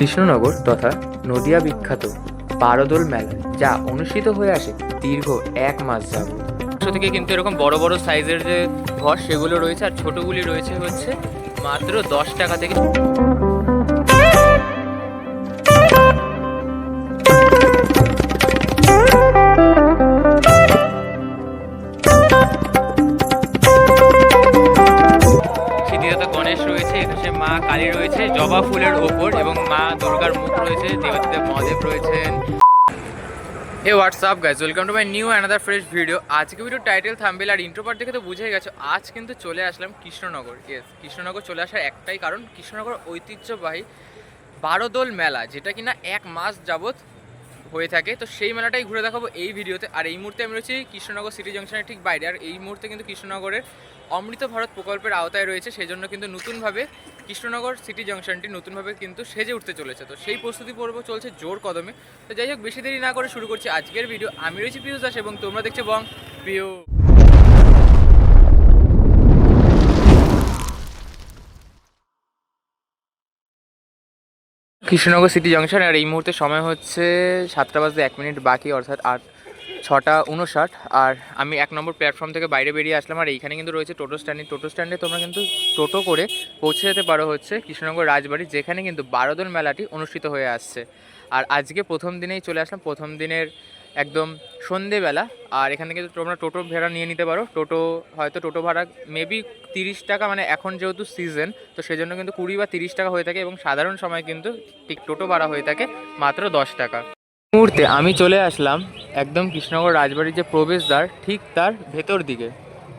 কৃষ্ণনগর তথা নদিয়া বিখ্যাত বারোদোল মেলা, যা অনুষ্ঠিত হয়ে আসে দীর্ঘ এক মাস একশো থেকে কিন্তু এরকম বড় বড় সাইজের যে ঘর, সেগুলো রয়েছে, আর ছোটোগুলি রয়েছে হচ্ছে মাত্র দশ টাকা থেকে জবা ফুলের ওপর এবং মা দুর্গার মুখ রয়েছে দেবাদিদেব মহাদেব রয়েছেন। Hey WhatsApp guys welcome to my new another fresh video আজকে ভিডিও টাইটেল থাম্বেল আর ইন্ট্রোপার দেখে তো বুঝে গেছো, আজ কিন্তু চলে আসলাম কৃষ্ণনগর। ইয়েস কৃষ্ণনগর চলে আসার একটাই কারণ, কৃষ্ণনগর ঐতিহ্যবাহী বারোদোল মেলা, যেটা কিনা এক মাস যাবত হয়ে থাকে। তো সেই মেলাটাই ঘুরে দেখাবো এই ভিডিওতে। আর এই মুহূর্তে আমি রয়েছি কৃষ্ণনগর সিটি জংশনের ঠিক বাইরে। আর এই মুহূর্তে কিন্তু কৃষ্ণনগরের অমৃত ভারত প্রকল্পের আওতায় রয়েছে সেই জন্য কিন্তু নতুনভাবে কৃষ্ণনগর সিটি জাংশনটি নতুনভাবে কিন্তু সেজে উঠতে চলেছে। তো সেই প্রস্তুতি পর্ব চলছে জোর কদমে। তো যাই হোক, বেশি দেরি না করে শুরু করছি আজকের ভিডিও আমি রয়েছি পিয়ুষ দাস এবং তোমরা দেখছ বং। প্রিয়। কৃষ্ণনগর সিটি জাংশন, আর এই মুহূর্তে সময় হচ্ছে সাতটা বাজতে এক মিনিট বাকি, অর্থাৎ আট ছটা উনষাট আর আমি এক নম্বর প্ল্যাটফর্ম থেকে বাইরে বেরিয়ে আসলাম, আর এইখানে কিন্তু রয়েছে টোটো স্ট্যান্ডে টোটো স্ট্যান্ডে তোমরা কিন্তু টোটো করে পৌঁছে যেতে পারো হচ্ছে কৃষ্ণনগর রাজবাড়ি, যেখানে কিন্তু বারোদল মেলাটি অনুষ্ঠিত হয়ে আসছে। আর আজকে প্রথম দিনেই চলে আসলাম, প্রথম দিনের একদম সন্ধেবেলা, আর এখানে কিন্তু তোমরা টোটো ভাড়া নিয়ে নিতে পারো। টোটো হয়তো টোটো ভাড়া মেবি তিরিশ টাকা মানে এখন যেহেতু সিজন তো সেই জন্য কিন্তু কুড়ি বা তিরিশ টাকা হয়ে থাকে এবং সাধারণ সময় কিন্তু ঠিক টোটো ভাড়া হয়ে থাকে মাত্র দশ টাকা। মুহূর্তে আমি চলে আসলাম একদম কৃষ্ণনগর রাজবাড়ির যে প্রবেশদ্বার, ঠিক তার ভেতর দিকে।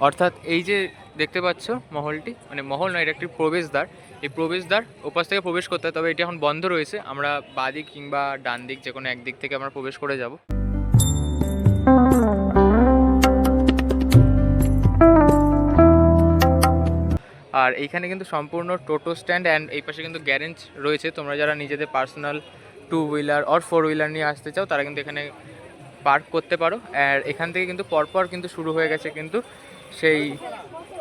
অর্থাৎ এই যে দেখতে পাচ্ছ মহলটি মানে মহল নয়, এটা একটি প্রবেশদ্বার। এই প্রবেশদ্বার ওপাশ থেকে প্রবেশ করতে হয়, তবে এটি এখন বন্ধ রয়েছে। আমরা বাদিক কিংবা ডান দিক যে কোনো একদিক থেকে আমরা প্রবেশ করে যাব। আর এইখানে কিন্তু সম্পূর্ণ টোটো স্ট্যান্ড অ্যান্ড এই পাশে কিন্তু গ্যারেজ রয়েছে। তোমরা যারা নিজেদের personal two wheeler or four wheeler নিয়ে আসতে চাও, তারা কিন্তু এখানে পার্ক করতে পারো। আর এখান থেকে কিন্তু পরপর কিন্তু শুরু হয়ে গেছে কিন্তু সেই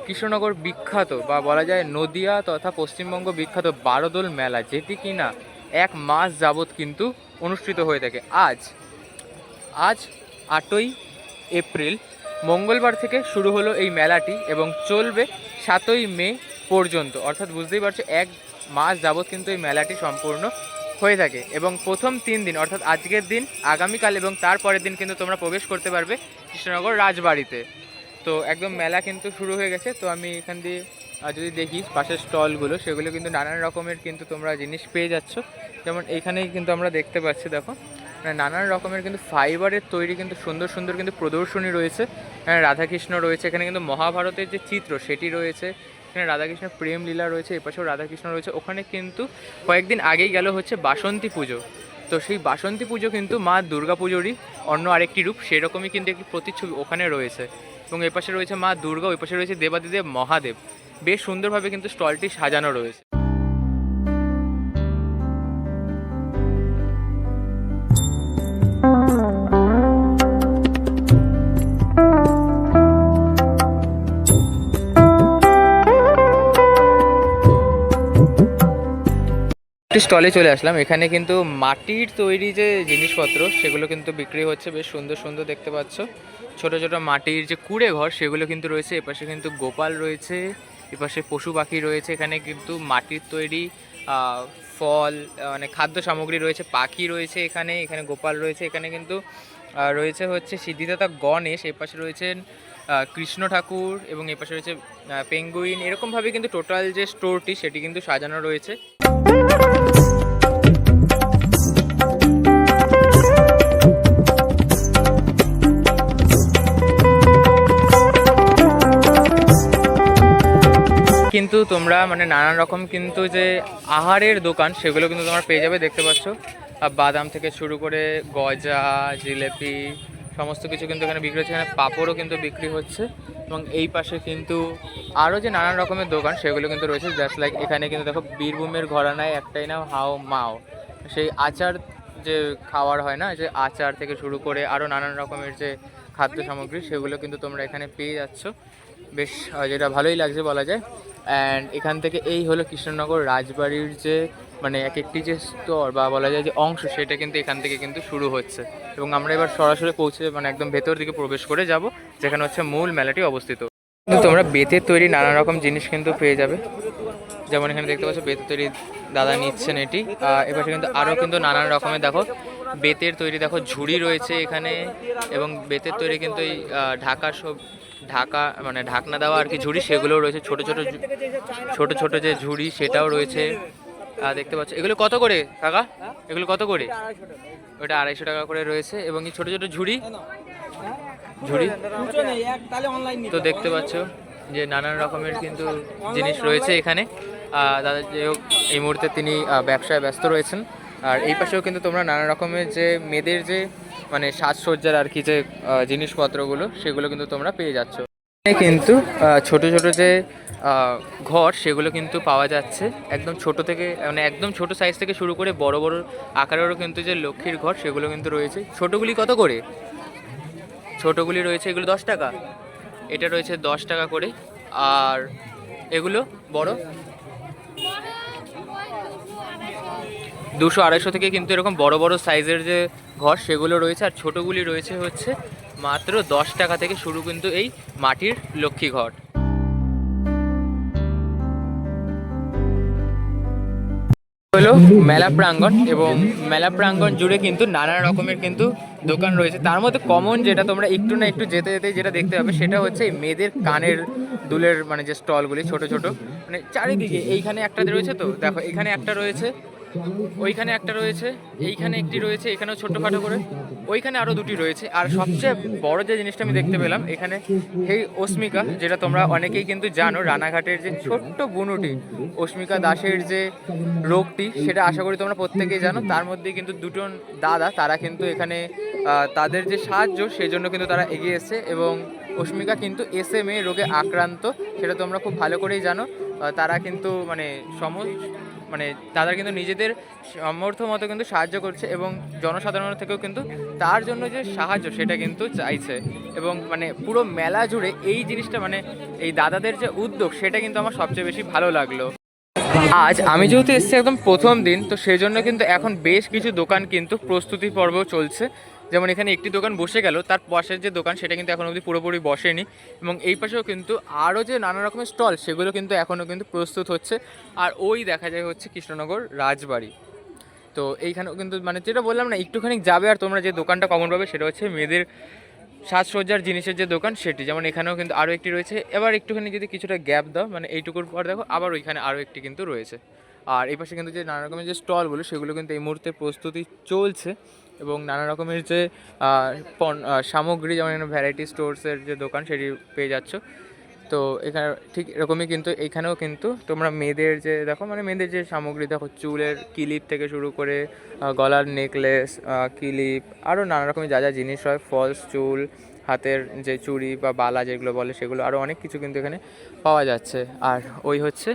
কৃষ্ণনগর বিখ্যাত বা বলা যায় নদিয়া তথা পশ্চিমবঙ্গ বিখ্যাত বারোদোল মেলা, যেটি কিনা এক মাস যাবৎ কিন্তু অনুষ্ঠিত হয়ে থাকে। আজ আজ আটই এপ্রিল, মঙ্গলবার থেকে শুরু হলো এই মেলাটি এবং চলবে সাতই মে পর্যন্ত। অর্থাৎ বুঝতেই পারছ, এক মাস যাবৎ কিন্তু এই মেলাটি সম্পূর্ণ হয়ে থাকে এবং প্রথম তিন দিন অর্থাৎ আজকের দিন আগামীকাল এবং তারপরের দিন কিন্তু তোমরা প্রবেশ করতে পারবে কৃষ্ণনগর রাজবাড়িতে। তো একদম মেলা কিন্তু শুরু হয়ে গেছে। তো আমি এখান দিয়ে আহ, যদি দেখি পাশের স্টলগুলো সেগুলো কিন্তু নানান রকমের কিন্তু তোমরা জিনিস পেয়ে যাচ্ছ। যেমন এইখানেই কিন্তু আমরা দেখতে পাচ্ছি দেখো মানে নানান রকমের কিন্তু ফাইবারের তৈরি কিন্তু সুন্দর সুন্দর কিন্তু প্রদর্শনী রয়েছে। এখানে রাধাকৃষ্ণ রয়েছে। এখানে কিন্তু মহাভারতের যে চিত্র সেটি রয়েছে। এখানে রাধাকৃষ্ণের প্রেম লীলা রয়েছে, এপাশেও রাধাকৃষ্ণ রয়েছে। ওখানে কিন্তু কয়েকদিন আগেই গেল হচ্ছে বাসন্তী পুজো। তো সেই বাসন্তী পুজো কিন্তু মা দুর্গা পুজোরই অন্য আরেকটি রূপ, সেরকমই কিন্তু একটি প্রতিচ্ছবি ওখানে রয়েছে। এবং এপাশে রয়েছে মা দুর্গা, ওই পাশে রয়েছে দেবাদিদেব মহাদেব। বেশ সুন্দরভাবে কিন্তু স্টলটি সাজানো রয়েছে। স্টলে চলে আসলাম। এখানে কিন্তু মাটির তৈরি যে জিনিসপত্র, সেগুলো কিন্তু বিক্রি হচ্ছে, বেশ সুন্দর সুন্দর দেখতে পাচ্ছ। ছোট ছোট মাটির যে কুড়ে ঘর, সেগুলো কিন্তু রয়েছে। এপাশে কিন্তু গোপাল রয়েছে, এপাশে পশু পাখি রয়েছে, এখানে কিন্তু মাটির তৈরি ফল মানে খাদ্য সামগ্রী রয়েছে, পাখি রয়েছে এখানে এখানে গোপাল রয়েছে, এখানে কিন্তু রয়েছে হচ্ছে সিদ্ধিদাতা গণেশ, এপাশে রয়েছেন কৃষ্ণ ঠাকুর এবং এপাশে রয়েছে পেঙ্গুইন। এরকমভাবে কিন্তু টোটাল যে স্টোরটি সেটি কিন্তু সাজানো রয়েছে। কিন্তু তোমরা মানে নানান রকম কিন্তু যে আহারের দোকান, সেগুলো কিন্তু তোমরা পেয়ে যাবে, দেখতে পাচ্ছ। বাদাম থেকে শুরু করে গজা, জিলেপি, সমস্ত কিছু কিন্তু এখানে বিক্রি হচ্ছে। এখানে পাঁপড়ও কিন্তু বিক্রি হচ্ছে। এবং এই পাশে কিন্তু আরও যে নানান রকমের দোকান, সেগুলো কিন্তু রয়েছে। জাস্ট লাইক এখানে কিন্তু দেখো, বীরভূমের ঘরানায় একটাই নাম, হাও মাও। সেই আচার যে খাওয়ার হয় না, যে আচার থেকে শুরু করে আরও নানান রকমের যে খাদ্য সামগ্রী, সেগুলো কিন্তু তোমরা এখানে পেয়ে যাচ্ছ। বেশ যেটা ভালোই লাগছে বলা যায়। অ্যান্ড এখান থেকে এই হলো কৃষ্ণনগর রাজবাড়ির যে মানে এক একটি যে স্তর বা বলা যায় যে অংশ সেটা কিন্তু এখান থেকে কিন্তু শুরু হচ্ছে। এবং আমরা এবার সরাসরি পৌঁছে মানে একদম ভেতর দিকে প্রবেশ করে যাব যেখানে হচ্ছে মূল মেলাটি অবস্থিত। কিন্তু তোমরা বেতের তৈরি নানা রকম জিনিস কিন্তু পেয়ে যাবে। যেমন এখানে দেখতে পাচ্ছ বেতের তৈরি দাদা নিচ্ছেন এটি। এপাশে কিন্তু আরও কিন্তু নানান রকমের দেখো বেতের তৈরি দেখো ঝুড়ি রয়েছে এখানে। এবং বেতের তৈরি কিন্তু এই আহ, ঢাকা সব ঢাকা মানে ঢাকনা দেওয়া আর কি ঝুড়ি সেগুলোও রয়েছে। ছোট ছোট ছোট ছোট যে ঝুড়ি সেটাও রয়েছে। আহ, দেখতে পাচ্ছ এগুলো কত করে কাকা? এগুলো কত করে? ওটা আড়াইশো টাকা করে রয়েছে। এবং এই ছোট ছোট ঝুড়ি? ঝুড়ি? তো দেখতে পাচ্ছ যে নানান রকমের কিন্তু জিনিস রয়েছে এখানে। দাদা যে এই মুহূর্তে তিনি ব্যবসায় ব্যস্ত রয়েছেন। আর এই পাশেও কিন্তু তোমরা নানা রকমের যে মেয়েদের যে মানে সাজসজ্জার আর কি যে জিনিসপত্রগুলো, সেগুলো কিন্তু তোমরা পেয়ে যাচ্ছ। কিন্তু ছোট ছোট যে ঘর, সেগুলো কিন্তু পাওয়া যাচ্ছে। একদম ছোট থেকে মানে একদম ছোট সাইজ থেকে শুরু করে বড় বড় আকারেরও কিন্তু যে লক্ষ্মীর ঘর, সেগুলো কিন্তু রয়েছে। ছোটগুলি কত করে? ছোটগুলি রয়েছে, এগুলো দশ টাকা। এটা রয়েছে দশ টাকা করে। আর এগুলো বড়? দুশো আড়াইশো থেকে কিন্তু এরকম বড় বড় সাইজের যে ঘর সেগুলো রয়েছে আর ছোটোগুলি রয়েছে হচ্ছে মাত্র দশ টাকা থেকে শুরু কিন্তু এই মাটির লক্ষ্মী ঘর। হলো মেলা প্রাঙ্গণ এবং মেলা প্রাঙ্গণ জুড়ে কিন্তু নানা রকমের কিন্তু দোকান রয়েছে। তার মধ্যে কমন যেটা তোমরা একটু না একটু যেতে যেতে যেটা দেখতে পাবে সেটা হচ্ছে এই মেয়েদের কানের দুলের মানে যে স্টলগুলি ছোট ছোট। মানে চারিদিকে এইখানে একটা রয়েছে তো? দেখো, এখানে একটা রয়েছে ওইখানে একটা রয়েছে, এইখানে একটি রয়েছে, এখানেও ছোট্টখাটো করে। ওইখানে আরও দুটি রয়েছে। আর সবচেয়ে বড় যে জিনিসটা আমি দেখতে পেলাম, এখানে এই অস্মিকা, যেটা তোমরা অনেকেই কিন্তু জানো, রানাঘাটের যে ছোট্ট বুনুটি, অস্মিকা দাসের যে রোগটি, সেটা আশা করি তোমরা প্রত্যেকেই জানো। তার মধ্যে কিন্তু দুটো দাদা, তারা কিন্তু এখানে তাদের যে সাহায্য, সেজন্য কিন্তু তারা এগিয়ে এসেছে এবং অস্মিকা কিন্তু এস এম এ রোগে আক্রান্ত, সেটা তোমরা খুব ভালো করেই জানো। তারা কিন্তু মানে সম মানে তারা কিন্তু নিজেদের সামর্থ্য মতো কিন্তু সাহায্য করছে এবং জনসাধারণের থেকেও কিন্তু তার জন্য যে সাহায্য সেটা কিন্তু চাইছে। এবং মানে পুরো মেলা জুড়ে এই জিনিসটা মানে এই দাদাদের যে উদ্যোগ সেটা কিন্তু আমার সবচেয়ে বেশি ভালো লাগল। আজ আমি যেহেতু এসেছি একদম প্রথম দিন, তো সেই জন্য কিন্তু এখন বেশ কিছু দোকান কিন্তু প্রস্তুতি পর্ব চলছে। যেমন এখানে একটি দোকান বসে গেল, তার পাশের যে দোকান সেটা কিন্তু এখন অবধি পুরোপুরি বসেনি এবং এই পাশেও কিন্তু আরও যে নানা রকমের স্টল সেগুলো কিন্তু এখনও কিন্তু প্রস্তুত হচ্ছে। আর ওই দেখা যায় হচ্ছে কৃষ্ণনগর রাজবাড়ি। তো এইখানেও কিন্তু মানে যেটা বললাম না, একটুখানি যাবে আর তোমরা যে দোকানটা কমন পাবে সেটা হচ্ছে মেয়েদের সাজসজ্জার জিনিসের যে দোকান সেটি। যেমন এখানেও কিন্তু আরও একটি রয়েছে। এবার একটুখানি যদি কিছুটা গ্যাপ দাও মানে এইটুকুর পর দেখো, আবার ওইখানে আরও একটি কিন্তু রয়েছে। আর এই পাশে কিন্তু যে নানা রকমের যে স্টলগুলো, সেগুলো কিন্তু এই মুহূর্তে প্রস্তুতি চলছে। এবং নানা রকমের যে সামগ্রী, যেমন এখানে ভ্যারাইটি স্টোর্সের যে দোকান সেটি পেয়ে যাচ্ছ। তো এখানে ঠিক এরকমই কিন্তু, এখানেও কিন্তু তোমরা মেয়েদের যে, দেখো মানে মেয়েদের যে সামগ্রী, দেখো চুলের কিলিপ থেকে শুরু করে গলার নেকলেস কিলিপ, আরও নানা রকমের যা যা জিনিস হয় ফলস চুল হাতের যে চুড়ি বা বালা যেগুলো বলে সেগুলো আরও অনেক কিছু কিন্তু এখানে পাওয়া যাচ্ছে। আর ওই হচ্ছে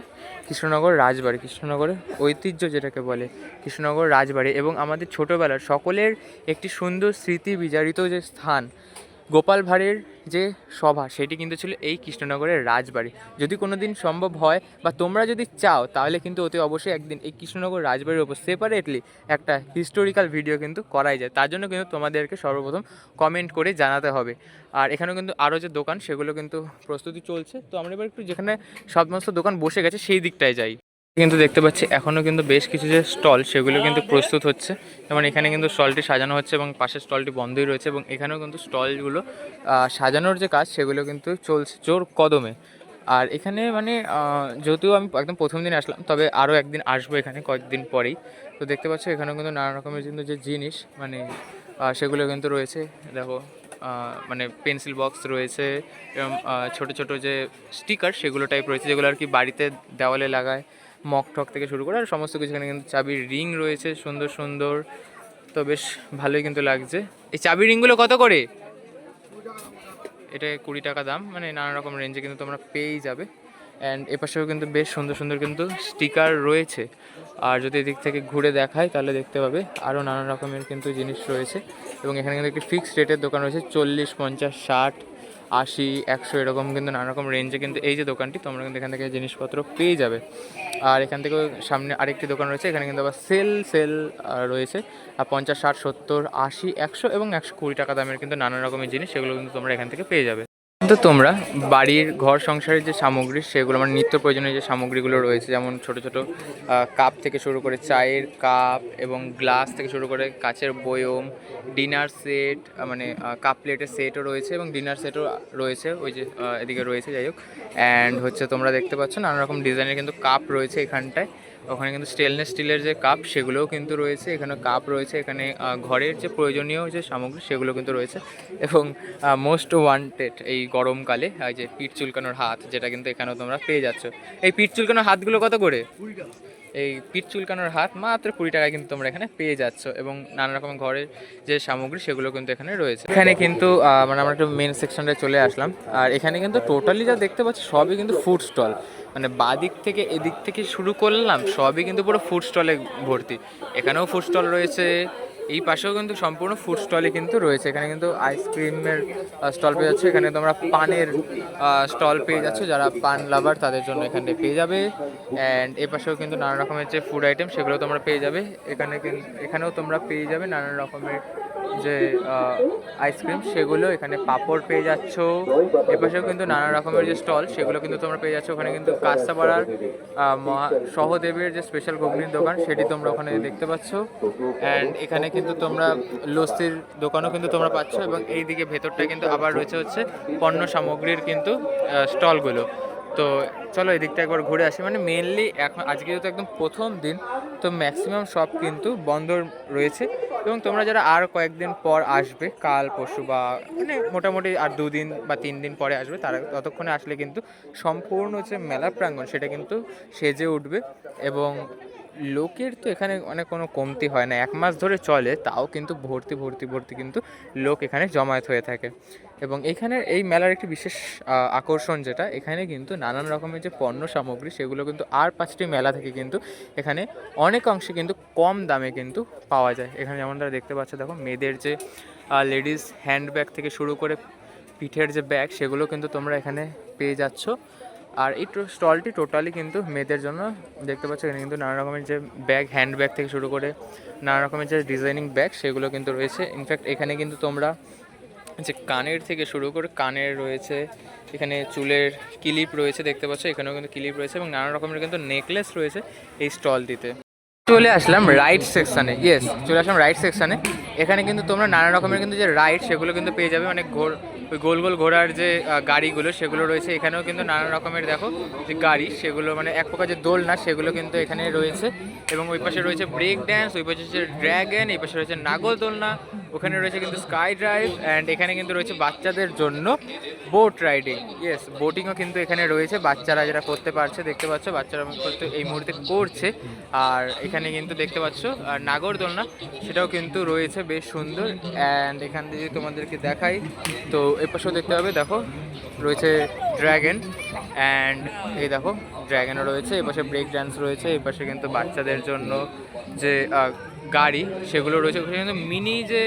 কৃষ্ণনগর রাজবাড়ি। কৃষ্ণনগরের ঐতিহ্য যেটাকে বলে কৃষ্ণনগর রাজবাড়ি। এবং আমাদের ছোটোবেলার সকলের একটি সুন্দর স্মৃতি বিজারিত যে স্থান গোপাল ভাঁড়ের যে সভা, সেটি কিন্তু ছিল এই কৃষ্ণনগরের রাজবাড়ি। যদি কোনো দিন সম্ভব হয় বা তোমরা যদি চাও, তাহলে কিন্তু অতি অবশ্যই একদিন এই কৃষ্ণনগর রাজবাড়ির ওপর সেপারেটলি একটা হিস্টোরিক্যাল ভিডিও কিন্তু করাই যায়। তার জন্য কিন্তু তোমাদেরকে সর্বপ্রথম কমেন্ট করে জানাতে হবে। আর এখানেও কিন্তু আরও যে দোকান, সেগুলো কিন্তু প্রস্তুতি চলছে। তো আমরা এবার একটু যেখানে সমস্ত দোকান বসে গেছে, সেই দিকটায় যাই। কিন্তু দেখতে পাচ্ছি এখনও কিন্তু বেশ কিছু যে স্টল সেগুলো কিন্তু প্রস্তুত হচ্ছে। যেমন এখানে কিন্তু স্টলটি সাজানো হচ্ছে এবং পাশের স্টলটি বন্ধই রয়েছে এবং এখানেও কিন্তু স্টলগুলো সাজানোর যে কাজ সেগুলো কিন্তু চলছে জোর কদমে। আর এখানে মানে যদিও আমি একদম প্রথম দিন আসলাম, তবে আরও একদিন আসব এখানে কয়েকদিন পরেই। তো দেখতে পাচ্ছ এখানেও কিন্তু নানা রকমের কিন্তু যে জিনিস মানে সেগুলো কিন্তু রয়েছে। দেখো মানে পেন্সিল বক্স রয়েছে, এবং ছোট ছোট যে স্টিকার সেগুলো টাইপ রয়েছে, যেগুলো আর কি বাড়িতে দেওয়ালে লাগায়। মক টক থেকে শুরু করে আর সমস্ত কিছু এখানে কিন্তু চাবির রিং রয়েছে, সুন্দর সুন্দর। তো বেশ ভালোই কিন্তু লাগছে। এই চাবির রিংগুলো কত করে? এটা কুড়ি টাকা দাম মানে নানা রকম রেঞ্জে কিন্তু তোমরা পেয়েই যাবে। অ্যান্ড এপাশেও কিন্তু বেশ সুন্দর সুন্দর কিন্তু স্টিকার রয়েছে। আর যদি এদিক থেকে ঘুরে দেখায় তাহলে দেখতে পাবে আরও নানা রকমের কিন্তু জিনিস রয়েছে। এবং এখানে কিন্তু একটি ফিক্সড রেটের দোকান রয়েছে, চল্লিশ, পঞ্চাশ, ষাট, আশি, একশো, এরকম কিন্তু নানা রকম রেঞ্জে কিন্তু এই যে দোকানটি, তোমরা কিন্তু এখান থেকে জিনিসপত্র পেয়ে যাবে। আর এখান থেকেও সামনে আরেকটি দোকান রয়েছে, এখানে কিন্তু আবার সেল সেল রয়েছে। আর পঞ্চাশ, ষাট, সত্তর, আশি, একশো এবং একশো কুড়ি টাকা দামের কিন্তু নানা রকমের জিনিস, সেগুলো কিন্তু তোমরা এখান থেকে পেয়ে যাবে। কিন্তু তোমরা বাড়ির ঘর সংসারের যে সামগ্রী, সেগুলো মানে নিত্য প্রয়োজনীয় যে সামগ্রীগুলো রয়েছে, যেমন ছোট ছোট কাপ থেকে শুরু করে চায়ের কাপ এবং গ্লাস থেকে শুরু করে কাচের বয়ম, ডিনার সেট মানে কাপ প্লেটের সেটও রয়েছে এবং ডিনার সেটও রয়েছে, ওই যে এদিকে রয়েছে, যাই হোক। অ্যান্ড হচ্ছে তোমরা দেখতে পাচ্ছ নানা রকম ডিজাইনের কিন্তু কাপ রয়েছে এখানটায়। ওখানে কিন্তু স্টেনলেস স্টিলের যে কাপ সেগুলোও কিন্তু রয়েছে। এখানে কাপ রয়েছে, এখানে ঘরের যে প্রয়োজনীয় যে সামগ্রী, সেগুলো কিন্তু রয়েছে। এবং মোস্ট ওয়ান্টেড এই গরমকালে যে পিঠ চুলকানোর হাত, যেটা কিন্তু এখানেও তোমরা পেয়ে যাচ্ছ। এই পিঠ চুলকানোর হাতগুলো কত করে? এই পিঠ চুলকানোর হাত মাত্র কুড়ি টাকায় কিন্তু তোমরা এখানে পেয়ে যাচ্ছ। এবং নানা রকম ঘরের যে সামগ্রী, সেগুলো কিন্তু এখানে রয়েছে। এখানে কিন্তু মানে আমরা একটু মেন সেকশনটায় চলে আসলাম। আর এখানে কিন্তু টোটালি যা দেখতে পাচ্ছি, সবই কিন্তু ফুড স্টল মানে বাদিক থেকে এদিক থেকে শুরু করলাম, সবই কিন্তু পুরো ফুড স্টলে ভর্তি। এখানেও ফুড স্টল রয়েছে, এই পাশেও কিন্তু সম্পূর্ণ ফুড স্টলই কিন্তু রয়েছে। এখানে কিন্তু আইসক্রিমের স্টল পেয়ে যাচ্ছে। এখানে তোমরা পানের স্টল পেয়ে যাচ্ছ, যারা পান লাভার তাদের জন্য এখানে পেয়ে যাবে। অ্যান্ড এ পাশেও কিন্তু নানা রকমের যে ফুড আইটেম সেগুলো তোমরা পেয়ে যাবে। এখানে এখানেও তোমরা পেয়ে যাবে নানা রকমের যে আইসক্রিম সেগুলো এখানে পাপড় পেয়ে যাচ্ছ। এ পাশেও কিন্তু নানা রকমের যে স্টল, সেগুলো কিন্তু তোমরা পেয়ে যাচ্ছ। ওখানে কিন্তু কাস্তাপাড়ার মহা, সহদেবের যে স্পেশাল ঘুগনির দোকান, সেটি তোমরা ওখানে দেখতে পাচ্ছ। অ্যান্ড এখানে কিন্তু তোমরা লস্যির দোকানও কিন্তু তোমরা পাচ্ছ এবং এই দিকে ভেতরটা কিন্তু আবার রয়েছে হচ্ছে পণ্য সামগ্রীর কিন্তু স্টলগুলো। তো চলো এদিকটা একবার ঘুরে আসি। মানে মেনলি এখন, আজকে যেহেতু একদম প্রথম দিন, তো ম্যাক্সিমাম শপ কিন্তু বন্ধ রয়েছে। এবং তোমরা যারা আর কয়েকদিন পর আসবে, কাল, পরশু বা মানে মোটামুটি আর দুদিন বা তিন দিন পরে আসবে, তারা ততক্ষণে আসলে কিন্তু সম্পূর্ণ যে মেলা প্রাঙ্গণ সেটা কিন্তু সেজে উঠবে এবং লোকের তো এখানে অনেক কোনো কমতি হয় না। এক মাস ধরে চলে, তাও কিন্তু ভর্তি ভর্তি ভর্তি কিন্তু লোক এখানে জমায়েত হয়ে থাকে। এবং এখানের এই মেলার একটি বিশেষ আকর্ষণ যেটা, এখানে কিন্তু নানান রকমের যে পণ্য সামগ্রী, সেগুলো কিন্তু আর পাঁচটি মেলা থেকে কিন্তু এখানে অনেক অংশে কিন্তু কম দামে কিন্তু পাওয়া যায়। এখানে যেমন তারা দেখতে পাচ্ছে, দেখো মেয়েদের যে লেডিস হ্যান্ডব্যাগ থেকে শুরু করে পিঠের যে ব্যাগ, সেগুলো কিন্তু তোমরা এখানে পেয়ে যাচ্ছ। আর এই স্টলটি টোটালি কিন্তু মেয়েদের জন্য দেখতে পাচ্ছ, এখানে কিন্তু নানা রকমের যে ব্যাগ হ্যান্ড ব্যাগ থেকে শুরু করে নানা রকমের যে ডিজাইনিং ব্যাগ সেগুলো কিন্তু রয়েছে। ইনফ্যাক্ট এখানে কিন্তু তোমরা যে কানের থেকে শুরু করে কানের রয়েছে, এখানে চুলের ক্লিপ রয়েছে দেখতে পাচ্ছ, এখানেও কিন্তু ক্লিপ রয়েছে এবং নানা রকমের কিন্তু নেকলেস রয়েছে এই স্টলটিতে। চলে আসলাম রাইড সেকশানে ইয়েস চলে আসলাম রাইড সেকশানে এখানে কিন্তু তোমরা নানা রকমের কিন্তু যে রাইড সেগুলো কিন্তু পেয়ে যাবে অনেক ঘোর ওই গোল গোল ঘোড়ার যে গাড়িগুলো সেগুলো রয়েছে। এখানেও কিন্তু নানা রকমের দেখো যে গাড়ি, সেগুলো মানে এক প্রকার যে দোলনা, সেগুলো কিন্তু এখানে রয়েছে। এবং ওই পাশে রয়েছে ব্রেক ড্যান্স ওই পাশে রয়েছে ড্র্যাগন এই পাশে রয়েছে নাগল দোলনা। ওখানে রয়েছে কিন্তু স্কাই ড্রাইভ অ্যান্ড এখানে কিন্তু রয়েছে বাচ্চাদের জন্য বোট রাইডিং ইয়েস বোটিংও কিন্তু এখানে রয়েছে। বাচ্চারা যারা করতে পারছে, দেখতে পাচ্ছ, বাচ্চারা করতে এই মুহূর্তে করছে। আর এখানে কিন্তু দেখতে পাচ্ছ, আর নাগর দোলনা সেটাও কিন্তু রয়েছে বেশ সুন্দর। অ্যান্ড এখান থেকে তোমাদেরকে দেখাই। তো এই পাশেও দেখতে হবে দেখো, রয়েছে ড্র্যাগন অ্যান্ড এই দেখো ড্র্যাগনও রয়েছে। এই পাশে ব্রেক ডান্স রয়েছে। এই পাশে কিন্তু বাচ্চাদের জন্য যে গাড়ি সেগুলো রয়েছে, ওখানে কিন্তু মিনি যে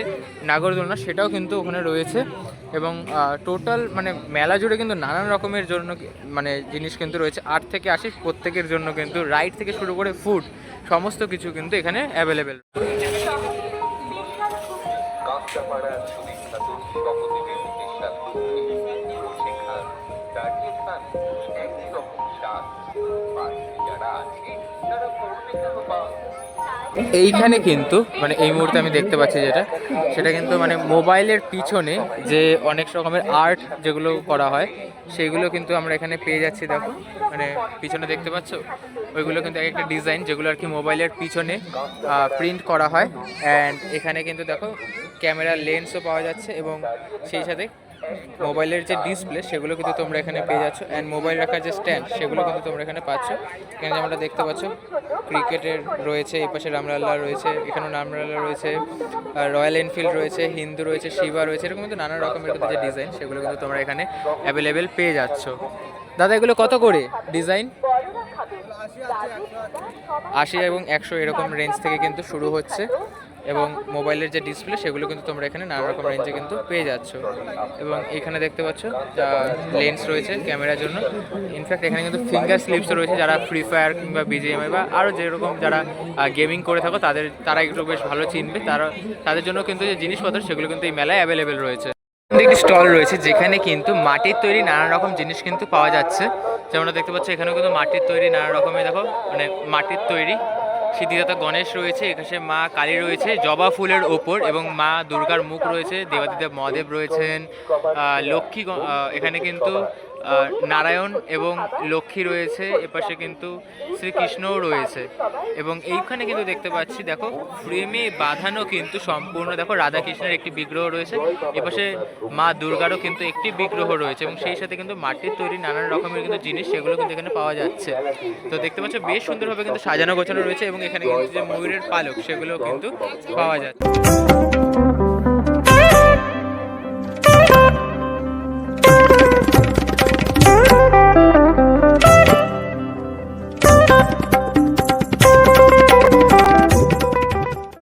নাগরদোলনা সেটাও কিন্তু ওখানে রয়েছে এবং টোটাল মানে মেলা জুড়ে কিন্তু নানান রকমের জন্য মানে জিনিস কিন্তু রয়েছে। আট থেকে আশি প্রত্যেকের জন্য কিন্তু রাইড থেকে শুরু করে ফুড সমস্ত কিছু কিন্তু এখানে অ্যাভেলেবেল এইখানে কিন্তু মানে এই মুহূর্তে আমি দেখতে পাচ্ছি যেটা, সেটা কিন্তু মানে মোবাইলের পিছনে যে অনেক রকমের আর্ট যেগুলো করা হয়, সেগুলো কিন্তু আমরা এখানে পেয়ে যাচ্ছি, দেখো। মানে পিছনে দেখতে পাচ্ছ? ওইগুলো কিন্তু এক একটা ডিজাইন যেগুলো আর কি মোবাইলের পিছনে প্রিন্ট করা হয়। অ্যান্ড এখানে কিন্তু দেখো ক্যামেরার লেন্সও পাওয়া যাচ্ছে এবং সেই সাথে মোবাইলের যে ডিসপ্লে, সেগুলো কিন্তু তোমরা এখানে পেয়ে যাচ্ছ। অ্যান্ড মোবাইল রাখার যে স্ট্যান্ড সেগুলো কিন্তু তোমরা এখানে পাচ্ছ। এখানে যেমনটা দেখতে পাচ্ছ, ক্রিকেটের রয়েছে, এই পাশে রামলাল্লা রয়েছে, এখানেও রামলাল্লা রয়েছে রয়্যাল এনফিল্ড রয়েছে, হিন্দু রয়েছে, শিবা রয়েছে, এরকম কিন্তু নানা রকমের কিন্তু যে ডিজাইন, সেগুলো কিন্তু তোমরা এখানে অ্যাভেলেবেল পেয়ে যাচ্ছ। দাদা, এগুলো কত করে ডিজাইন? আশি এবং একশো এরকম রেঞ্জ থেকে কিন্তু শুরু হচ্ছে। এবং মোবাইলের যে ডিসপ্লে, সেগুলো কিন্তু তোমরা এখানে নানা রকম রেঞ্জে কিন্তু পেয়ে যাচ্ছ। এবং এখানে দেখতে পাচ্ছ লেন্স রয়েছে ক্যামেরার জন্য। ইনফ্যাক্ট এখানে কিন্তু ফিঙ্গার স্লিপস রয়েছে, যারা ফ্রি ফায়ার কিংবা বিজিএমআই বা আরও যেরকম যারা গেমিং করে থাকো, তাদের, তারা একটু বেশ ভালো চিনবে। তারা, তাদের জন্য কিন্তু যে জিনিসপত্র, সেগুলো কিন্তু এই মেলায় অ্যাভেলেবেল রয়েছে। একটি স্টল রয়েছে, যেখানে কিন্তু মাটির তৈরি নানা রকম জিনিস কিন্তু পাওয়া যাচ্ছে। যেমন দেখতে পাচ্ছ, এখানেও কিন্তু মাটির তৈরি নানা রকমের, দেখো মানে মাটির তৈরি সিদ্ধিদাতা গণেশ রয়েছে, এখানে মা কালী রয়েছে, জবা ফুলের ওপর এবং মা দুর্গার মুখ রয়েছে, দেবাদিদেব মহাদেব রয়েছেন লক্ষ্মী এখানে কিন্তু নারায়ণ এবং লক্ষ্মী রয়েছে, এপাশে কিন্তু শ্রীকৃষ্ণও রয়েছে। এবং এইখানে কিন্তু দেখতে পাচ্ছি, দেখো ফ্রেমে বাঁধানো কিন্তু সম্পূর্ণ, দেখো, রাধাকৃষ্ণের একটি বিগ্রহ রয়েছে, এপাশে মা দুর্গারও কিন্তু একটি বিগ্রহ রয়েছে এবং সেই সাথে কিন্তু মাটির তৈরি নানান রকমের কিন্তু জিনিস সেগুলো কিন্তু এখানে পাওয়া যাচ্ছে। তো দেখতে পাচ্ছ, বেশ সুন্দরভাবে কিন্তু সাজানো গোছানো রয়েছে এবং এখানে কিন্তু যে ময়ূরের পালক সেগুলো কিন্তু পাওয়া যাচ্ছে।